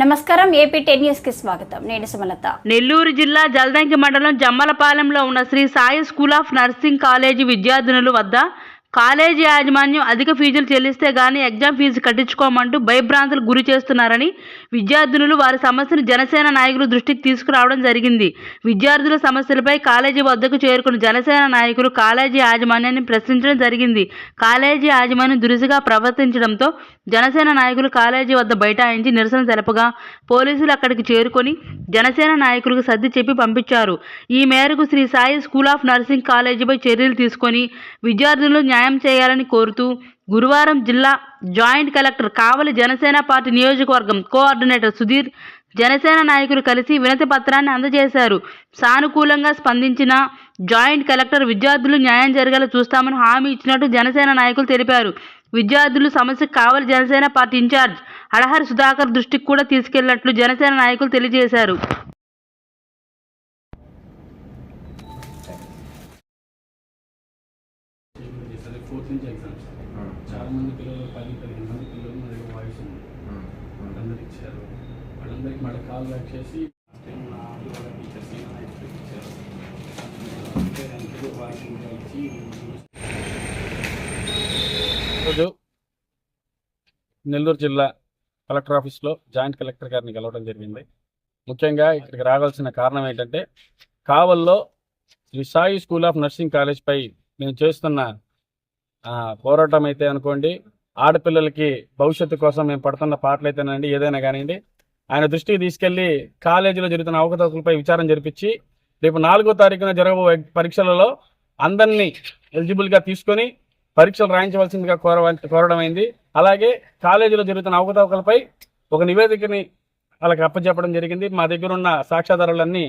నమస్కారం AP ten న్యూస్కి స్వాగతం. నేను సుమలత. నెల్లూరు జిల్లా జల్దంకి మండలం జమ్మలపాలెంలో ఉన్న Sri Sai school of nursing college విద్యార్థినుల వద్ద కాలేజీ యాజమాన్యం అధిక ఫీజులు చెల్లిస్తే గానీ ఎగ్జామ్ ఫీజు కట్టించుకోమంటూ భయభ్రాంతులకు గురి చేస్తున్నారని విద్యార్థినులు వారి సమస్యను జనసేన నాయకులు దృష్టికి తీసుకురావడం జరిగింది. విద్యార్థుల సమస్యలపై కాలేజీ వద్దకు చేరుకున్న జనసేన నాయకులు కాలేజీ యాజమాన్యాన్ని ప్రశ్నించడం జరిగింది. కాలేజీ యాజమాన్యం దురుసుగా ప్రవర్తించడంతో జనసేన నాయకులు కాలేజీ వద్ద బైఠాయించి నిరసన తెలపగా పోలీసులు అక్కడికి చేరుకొని జనసేన నాయకులకు సర్ది చెప్పి పంపించారు. ఈ మేరకు Sri Sai school of nursing కాలేజీపై చర్యలు తీసుకొని విద్యార్థులు న్యాయ చేయాలని కోరుతూ గురువారం జిల్లా joint collector Kavali Janasena party నియోజకవర్గం కోఆర్డినేటర్ సుధీర్ జనసేన నాయకులు కలిసి వినతి పత్రాన్ని అందజేశారు. సానుకూలంగా స్పందించిన జాయింట్ కలెక్టర్ విద్యార్థులు న్యాయం జరిగేలా చూస్తామని హామీ ఇచ్చినట్టు జనసేన నాయకులు తెలిపారు. విద్యార్థులు సమస్యకు Kavali Janasena party in charge Adahari Sudhakar దృష్టికి కూడా తీసుకెళ్ళినట్లు జనసేన నాయకులు తెలియజేశారు. ఫోర్త్ నుంచి ఎగ్జామ్స్. చాలా మంది పిల్లలు పది పదిహేను మంది పిల్లలు మన దగ్గర వాయిస్ ఉంది. వాళ్ళందరూ ఇచ్చారు. వాళ్ళందరికీ మళ్ళీ కాల్ బ్యాక్ చేసి టైం నా వాళ్ళ టీచర్స్ ఎక్స్పెక్ట్ ఇచ్చారు. అంటే దానికి వాయిస్ ఇచ్చి ఈరోజు నెల్లూరు జిల్లా కలెక్టర్ ఆఫీస్లో జాయింట్ కలెక్టర్ గారిని కలవడం జరిగింది. ముఖ్యంగా ఇక్కడికి రావాల్సిన కారణం ఏంటంటే కావల్లో Sri Sai school of nursing college పై మేము చేస్తున్న పోరాటం అయితే అనుకోండి ఆడపిల్లలకి భవిష్యత్తు కోసం మేము పడుతున్న పాటలు అయితేనండి ఏదైనా కానివ్వండి ఆయన దృష్టికి తీసుకెళ్ళి కాలేజీలో జరుగుతున్న అవకతవకలపై విచారం జరిపించి రేపు నాలుగో తారీఖున జరగబో పరీక్షలలో అందరినీ ఎలిజిబుల్గా తీసుకొని పరీక్షలు రాయించవలసిందిగా కోర కోరడం అయింది అలాగే కాలేజీలో జరుగుతున్న అవకతవకలపై ఒక నివేదికని వాళ్ళకి అప్పచెప్పడం జరిగింది. మా దగ్గర ఉన్న సాక్ష్యాధారాలన్నీ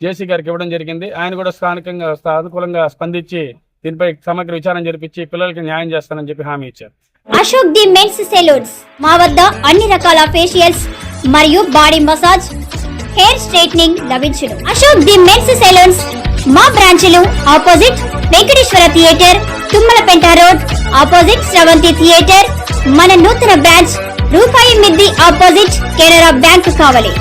జేసీ గారికి ఇవ్వడం జరిగింది. ఆయన కూడా స్థానికంగా అనుకూలంగా స్పందించి దీనిపై సమగ్ర విచారణ జరిపించి పిల్లలకి న్యాయం చేస్తానని చెప్పి హామీ ఇచ్చారు. Ashok the men's salons. మా వద్ద అన్ని రకాల ఫేషియల్స్ మరియు బాడీ మసాజ్ హెయిర్ స్ట్రైట్నింగ్ లభించును. Ashok the men's salons. మా బ్రాంచ్లు opposite Venkateswara theatre Tummalapenta road opposite Sravanthi theatre. మన నూతన బ్రాంచ్ రూపాయి మిద్ది ఆపోజిట్ కెనరా బ్యాంక్ కావాలి.